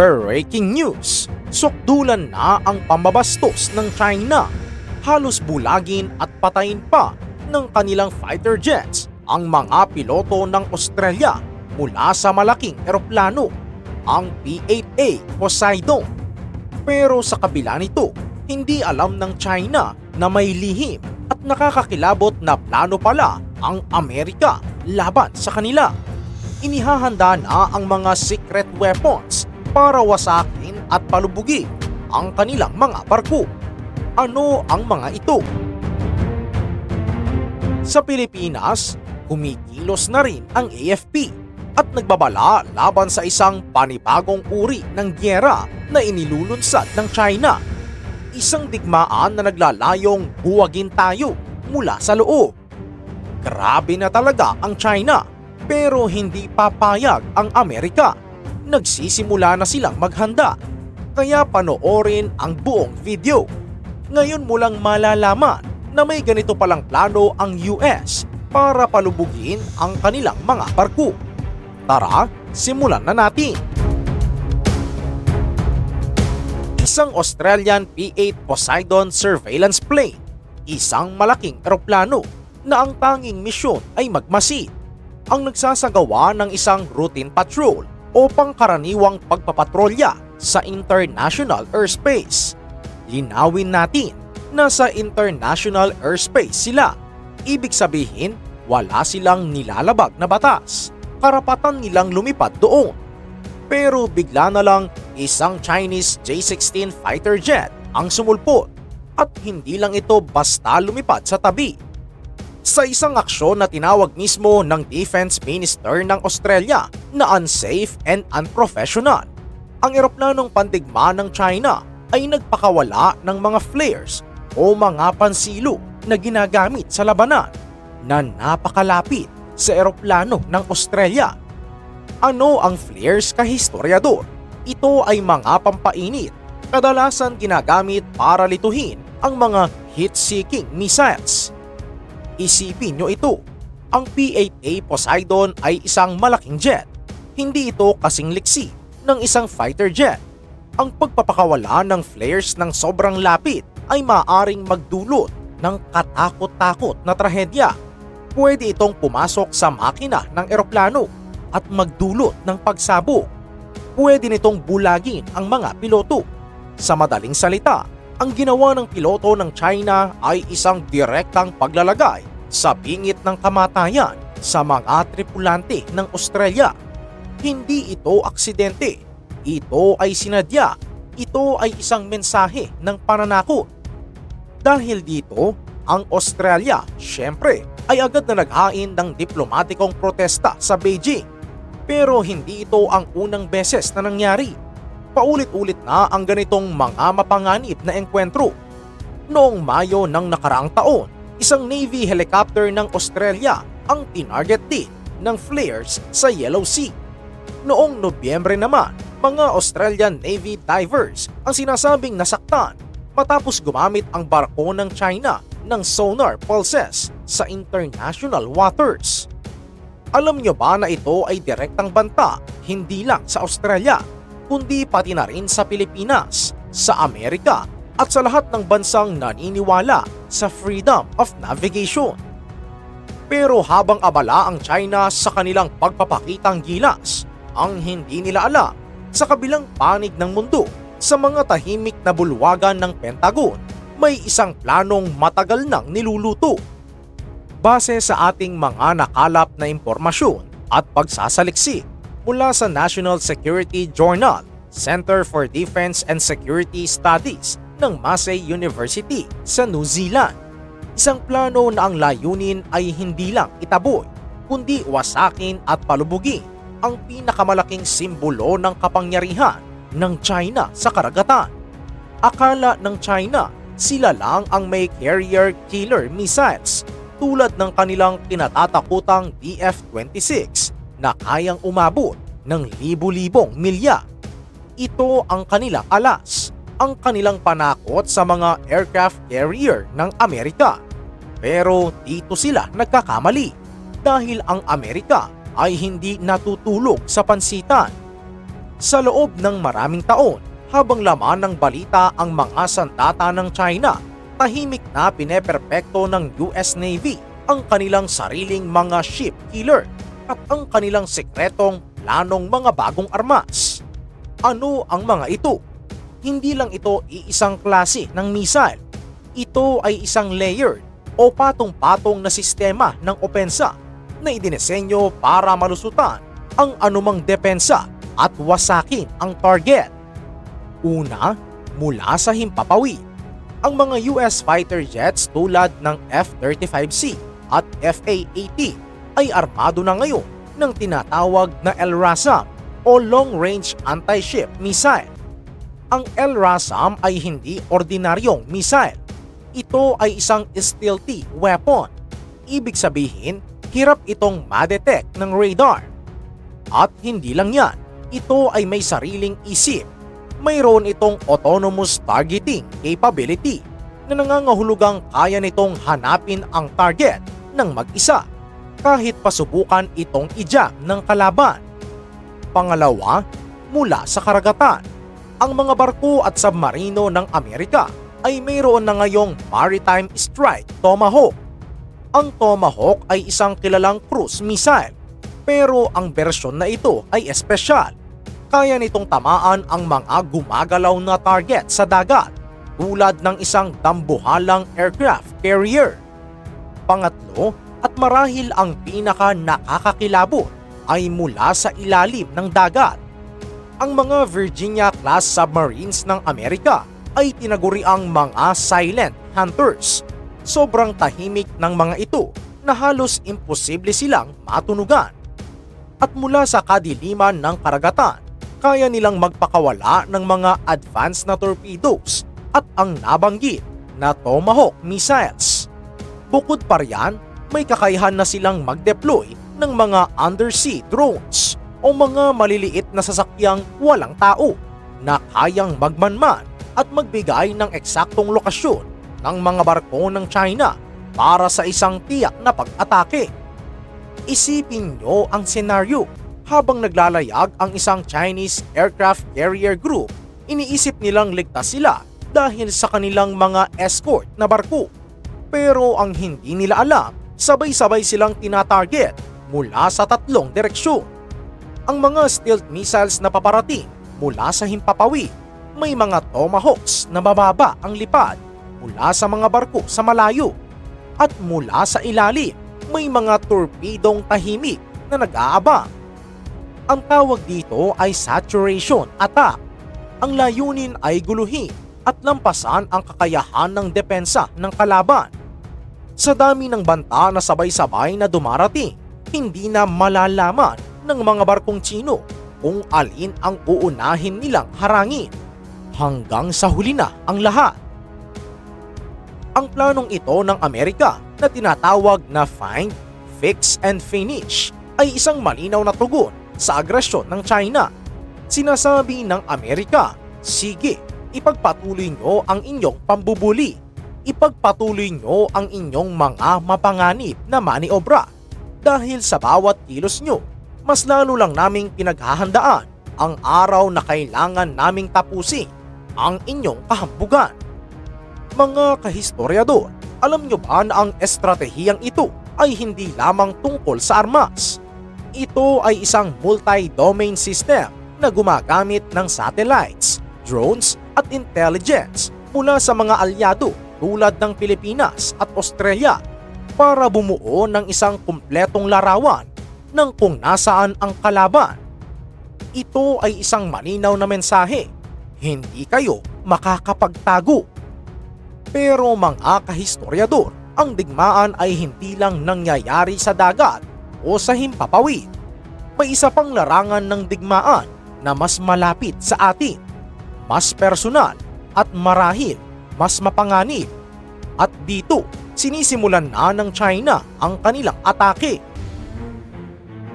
Breaking news! Sukdulan na ang pambabastos ng China. Halos bulagin at patayin pa ng kanilang fighter jets ang mga piloto ng Australia mula sa malaking eroplano, ang P-8A Poseidon. Pero sa kabila nito, hindi alam ng China na may lihim at nakakakilabot na plano pala ang Amerika laban sa kanila. Inihahanda na ang mga secret weapons para wasakin at palubugin ang kanilang mga barko. Ano ang mga ito? Sa Pilipinas, kumikilos na rin ang AFP at nagbabala laban sa isang panibagong uri ng gyera na inilulunsad ng China. Isang digmaan na naglalayong buwagin tayo mula sa loob. Grabe na talaga ang China pero hindi papayag ang Amerika. Nagsisimula na silang maghanda kaya panoorin ang buong video. Ngayon mo lang malalaman na may ganito palang plano ang US para palubugin ang kanilang mga barko. Tara, simulan na natin! Isang Australian P-8 Poseidon surveillance plane, isang malaking eroplano na ang tanging misyon ay magmasid ang nagsasagawa ng isang routine patrol o pangkaraniwang pagpapatrolya sa international airspace. Linawin natin na sa international airspace sila. Ibig sabihin, wala silang nilalabag na batas. Karapatan nilang lumipad doon. Pero bigla na lang isang Chinese J-16 fighter jet ang sumulpot at hindi lang ito basta lumipad sa tabi. Sa isang aksyon na tinawag mismo ng Defense Minister ng Australia na unsafe and unprofessional, ang eroplanong pandigma ng China ay nagpakawala ng mga flares o mga pansilo na ginagamit sa labanan na napakalapit sa eroplano ng Australia. Ano ang flares kahistoryador? Ito ay mga pampainit, kadalasan ginagamit para lituhin ang mga heat-seeking missiles. Isipin nyo ito, ang P-8A Poseidon ay isang malaking jet. Hindi ito kasing liksi ng isang fighter jet. Ang pagpapakawala ng flares ng sobrang lapit ay maaring magdulot ng katakot-takot na trahedya. Pwede itong pumasok sa makina ng eroplano at magdulot ng pagsabog. Pwede nitong bulagin ang mga piloto. Sa madaling salita, ang ginawa ng piloto ng China ay isang direktang paglalagay sa bingit ng kamatayan sa mga tripulante ng Australia. Hindi ito aksidente. Ito ay sinadya. Ito ay isang mensahe ng pananakot. Dahil dito, ang Australia, syempre, ay agad na naghain ng diplomatikong protesta sa Beijing. Pero hindi ito ang unang beses na nangyari. Paulit-ulit na ang ganitong mga mapanganib na engkwentro. Noong Mayo ng nakaraang taon, isang Navy helicopter ng Australia ang tinarget din ng flares sa Yellow Sea. Noong Nobyembre naman, mga Australian Navy divers ang sinasabing nasaktan matapos gumamit ang barko ng China ng sonar pulses sa international waters. Alam nyo ba na ito ay direktang banta hindi lang sa Australia, kundi pati na rin sa Pilipinas, sa Amerika at sa lahat ng bansang naniniwala sa freedom of navigation. Pero habang abala ang China sa kanilang pagpapakitang gilas, ang hindi nila alam sa kabilang panig ng mundo sa mga tahimik na bulwagan ng Pentagon may isang planong matagal nang niluluto. Base sa ating mga nakalap na impormasyon at pagsasaliksik mula sa National Security Journal, Center for Defense and Security Studies ng Massey University sa New Zealand. Isang plano na ang layunin ay hindi lang itaboy, kundi wasakin at palubugin ang pinakamalaking simbolo ng kapangyarihan ng China sa karagatan. Akala ng China sila lang ang may carrier killer missiles tulad ng kanilang kinatatakutang DF-26 na kayang umabot ng libu-libong milya. Ito ang kanilang alas, ang kanilang panakot sa mga aircraft carrier ng Amerika. Pero dito sila nagkakamali dahil ang Amerika ay hindi natutulog sa pansitan. Sa loob ng maraming taon, habang laman ng balita ang mga sandata ng China, tahimik na pineperpekto ng US Navy ang kanilang sariling mga ship killer at ang kanilang sekretong planong mga bagong armas. Ano ang mga ito? Hindi lang ito iisang klase ng missile. Ito ay isang layered o patong-patong na sistema ng opensa na idinesenyo para malusutan ang anumang depensa at wasakin ang target. Una, mula sa himpapawid. Ang mga US fighter jets tulad ng F-35C at FA-18 ay armado na ngayon ng tinatawag na LRASAM o Long Range Anti-Ship Missile. Ang LRASAM ay hindi ordinaryong missile. Ito ay isang stealthy weapon. Ibig sabihin, hirap itong ma-detect ng radar. At hindi lang yan, ito ay may sariling isip. Mayroon itong autonomous targeting capability na nangangahulugang kaya nitong hanapin ang target ng mag-isa kahit pasubukan itong ijam ng kalaban. Pangalawa, mula sa karagatan. Ang mga barko at submarino ng Amerika ay mayroon na ngayong Maritime Strike Tomahawk. Ang Tomahawk ay isang kilalang cruise missile pero ang bersyon na ito ay espesyal. Kaya nitong tamaan ang mga gumagalaw na target sa dagat tulad ng isang dambuhalang aircraft carrier. Pangatlo, at marahil ang pinaka nakakakilabot ay mula sa ilalim ng dagat. Ang mga Virginia-class submarines ng Amerika ay tinaguri ang mga silent hunters. Sobrang tahimik ng mga ito na halos imposible silang matunugan. At mula sa kadiliman ng karagatan, kaya nilang magpakawala ng mga advanced na torpedoes at ang nabanggit na Tomahawk missiles. Bukod pa riyan, may kakayahan na silang mag-deploy ng mga undersea drones o mga maliliit na sasakyang walang tao na kayang magmanman at magbigay ng eksaktong lokasyon ng mga barko ng China para sa isang tiyak na pag-atake. Isipin nyo ang senaryo habang naglalayag ang isang Chinese aircraft carrier group, iniisip nilang ligtas sila dahil sa kanilang mga escort na barko. Pero ang hindi nila alam sabay-sabay silang tinatarget mula sa tatlong direksyon. Ang mga stealth missiles na paparating mula sa himpapawid, may mga tomahawks na mababa ang lipad mula sa mga barko sa malayo. At mula sa ilalim, may mga torpedong tahimik na nag-aabang. Ang tawag dito ay saturation attack. Ang layunin ay guluhin at lampasan ang kakayahan ng depensa ng kalaban sa dami ng banta na sabay-sabay na dumarating, hindi na malalaman ng mga barkong Tsino kung alin ang uunahin nilang harangin. Hanggang sa huli na ang lahat. Ang planong ito ng Amerika na tinatawag na Find, Fix and Finish ay isang malinaw na tugon sa agresyon ng China. Sinasabi ng Amerika, sige, ipagpatuloy nyo ang inyong pambubuli ipagpatuloy nyo ang inyong mga mapanganib na maniobra. Dahil sa bawat kilos nyo, mas lalo lang naming pinaghahandaan ang araw na kailangan naming tapusin ang inyong kahambugan. Mga kahistoryador, alam nyo ba na ang estratehiyang ito ay hindi lamang tungkol sa armas? Ito ay isang multi-domain system na gumagamit ng satellites, drones at intelligence mula sa mga alyado tulad ng Pilipinas at Australia para bumuo ng isang kumpletong larawan ng kung nasaan ang kalaban. Ito ay isang malinaw na mensahe. Hindi kayo makakapagtago. Pero mga kahistoryador, ang digmaan ay hindi lang nangyayari sa dagat o sa himpapawid. May isa pang larangan ng digmaan na mas malapit sa atin, mas personal at marahil mas mapanganib. At dito, sinisimulan na ng China ang kanilang atake.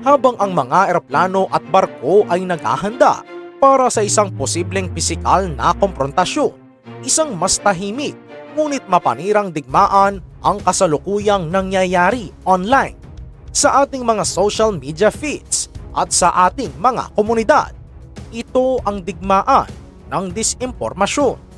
Habang ang mga eroplano at barko ay naghahanda para sa isang posibleng pisikal na komprontasyon, isang mas tahimik ngunit mapanirang digmaan ang kasalukuyang nangyayari online sa ating mga social media feeds at sa ating mga komunidad. Ito ang digmaan ng disinformasyon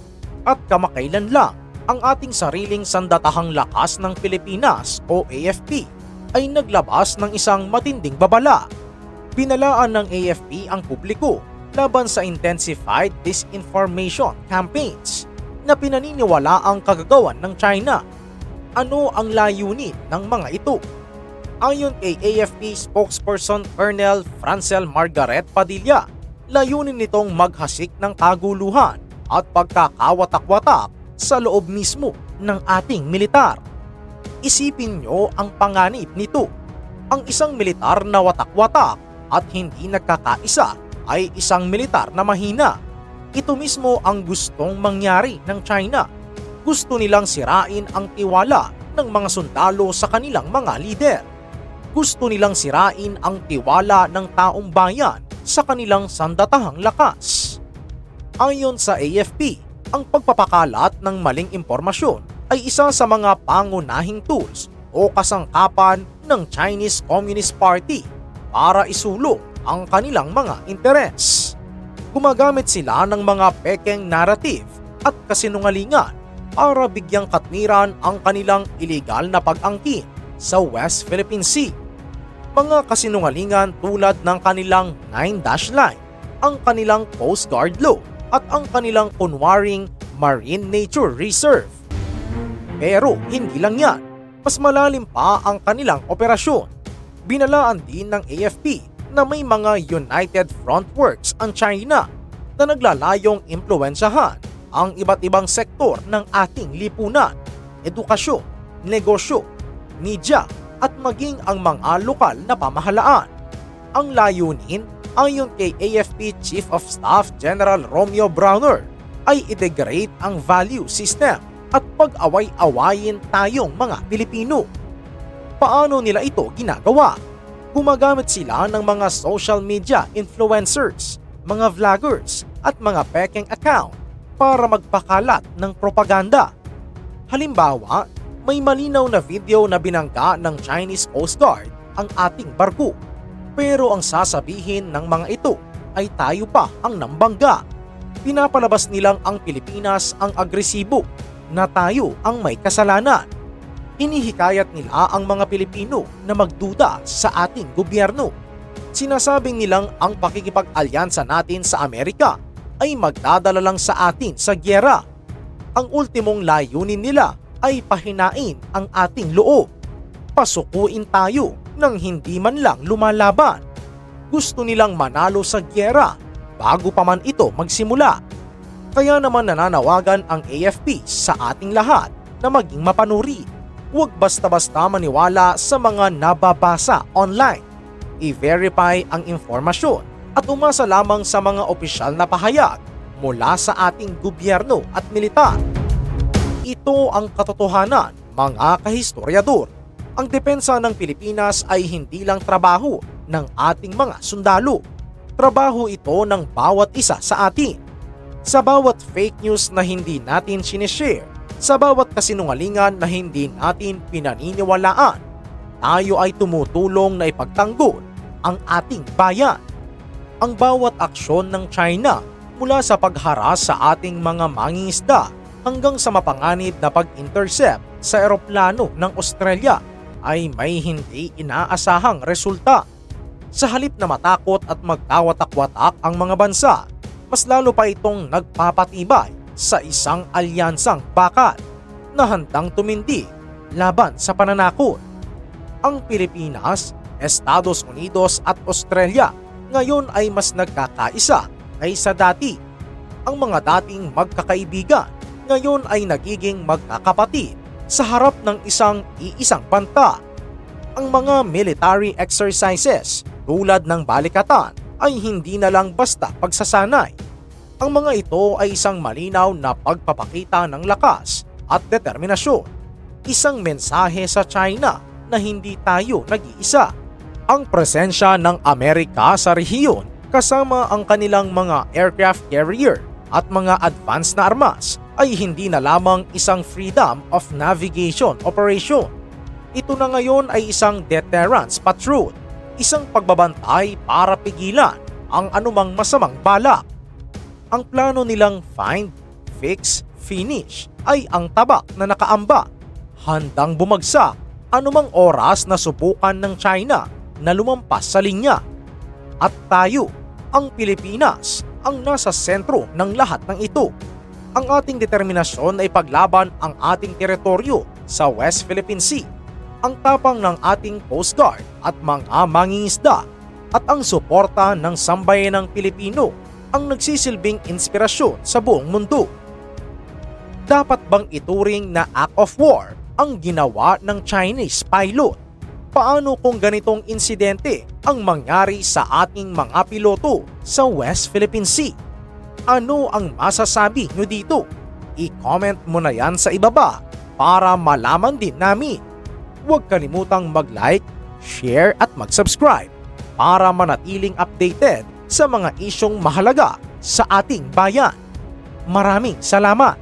at kamakailan lang ang ating sariling sandatahang lakas ng Pilipinas o AFP ay naglabas ng isang matinding babala. Binalaan ng AFP ang publiko laban sa intensified disinformation campaigns na pinaniniwala ang kagagawan ng China. Ano ang layunin ng mga ito? Ayon kay AFP spokesperson Colonel Francel Margaret Padilla, layunin nitong maghasik ng kaguluhan at pagkakawatak-watak sa loob mismo ng ating militar. Isipin nyo ang panganib nito. Ang isang militar na watak-watak at hindi nagkakaisa ay isang militar na mahina. Ito mismo ang gustong mangyari ng China. Gusto nilang sirain ang tiwala ng mga sundalo sa kanilang mga lider. Gusto nilang sirain ang tiwala ng taong bayan sa kanilang sandatahang lakas. Ayon sa AFP, ang pagpapakalat ng maling impormasyon ay isa sa mga pangunahing tools o kasangkapan ng Chinese Communist Party para isulong ang kanilang mga interes. Gumagamit sila ng mga pekeng narrative at kasinungalingan para bigyang katwiran ang kanilang illegal na pag-angkin sa West Philippine Sea. Mga kasinungalingan tulad ng kanilang 9-dash line, ang kanilang Coast Guard Law at ang kanilang kunwaring Marine Nature Reserve. Pero hindi lang yan, mas malalim pa ang kanilang operasyon. Binalaan din ng AFP na may mga United Front Works ang China na naglalayong impluensyahan ang iba't ibang sektor ng ating lipunan, edukasyon, negosyo, media at maging ang mga lokal na pamahalaan. Ang layunin ayon kay AFP Chief of Staff General Romeo Browner ay i-degrade ang value system at pag-away-awayin tayong mga Pilipino. Paano nila ito ginagawa? Gumagamit sila ng mga social media influencers, mga vloggers at mga pekeng account para magpakalat ng propaganda. Halimbawa, may malinaw na video na binangga ng Chinese Coast Guard ang ating barko. Pero ang sasabihin ng mga ito ay tayo pa ang nambangga. Pinapalabas nilang ang Pilipinas ang agresibo na tayo ang may kasalanan. Hinihikayat nila ang mga Pilipino na magduda sa ating gobyerno. Sinasabing nilang ang pakikipag-alyansa natin sa Amerika ay magdadala lang sa atin sa gyera. Ang ultimong layunin nila ay pahinain ang ating loob. Pasukuin tayo nang hindi man lang lumalaban. Gusto nilang manalo sa gyera bago pa man ito magsimula. Kaya naman nananawagan ang AFP sa ating lahat na maging mapanuri. Huwag basta-basta maniwala sa mga nababasa online. I-verify ang informasyon at umasa lamang sa mga opisyal na pahayag mula sa ating gobyerno at militar. Ito ang katotohanan, mga kahistoryador. Ang depensa ng Pilipinas ay hindi lang trabaho ng ating mga sundalo. Trabaho ito ng bawat isa sa atin. Sa bawat fake news na hindi natin sinishare, sa bawat kasinungalingan na hindi natin pinaniniwalaan, tayo ay tumutulong na ipagtanggol ang ating bayan. Ang bawat aksyon ng China mula sa pagharas sa ating mga mangingisda hanggang sa mapanganib na pag-intercept sa eroplano ng Australia ay may hindi inaasahang resulta. Sa halip na matakot at magkawatak-watak ang mga bansa, mas lalo pa itong nagpapatibay sa isang alyansang bakal na handang tumindi laban sa pananakot. Ang Pilipinas, Estados Unidos at Australia ngayon ay mas nagkakaisa kaysa dati. Ang mga dating magkakaibigan ngayon ay nagiging magkakapatid sa harap ng isang iisang banta. Ang mga military exercises tulad ng balikatan ay hindi na lang basta pagsasanay. Ang mga ito ay isang malinaw na pagpapakita ng lakas at determinasyon. Isang mensahe sa China na hindi tayo nag-iisa. Ang presensya ng Amerika sa rehiyon kasama ang kanilang mga aircraft carrier at mga advanced na armas ay hindi na lamang isang freedom of navigation operation. Ito na ngayon ay isang deterrence patrol, isang pagbabantay para pigilan ang anumang masamang balak. Ang plano nilang find, fix, finish ay ang tabak na nakaamba. Handang bumagsak anumang oras na subukan ng China na lumampas sa linya. At tayo, ang Pilipinas, ang nasa sentro ng lahat ng ito. Ang ating determinasyon ay paglaban ang ating teritoryo sa West Philippine Sea, ang tapang ng ating Coast Guard at mga mangingisda, at ang suporta ng sambayanang Pilipino ang nagsisilbing inspirasyon sa buong mundo. Dapat bang ituring na act of war ang ginawa ng Chinese pilot? Paano kung ganitong insidente ang mangyari sa ating mga piloto sa West Philippine Sea? Ano ang masasabi nyo dito? I-comment mo na yan sa ibaba para malaman din namin. Huwag kalimutang mag-like, share at mag-subscribe para manatiling updated sa mga isyong mahalaga sa ating bayan. Maraming salamat!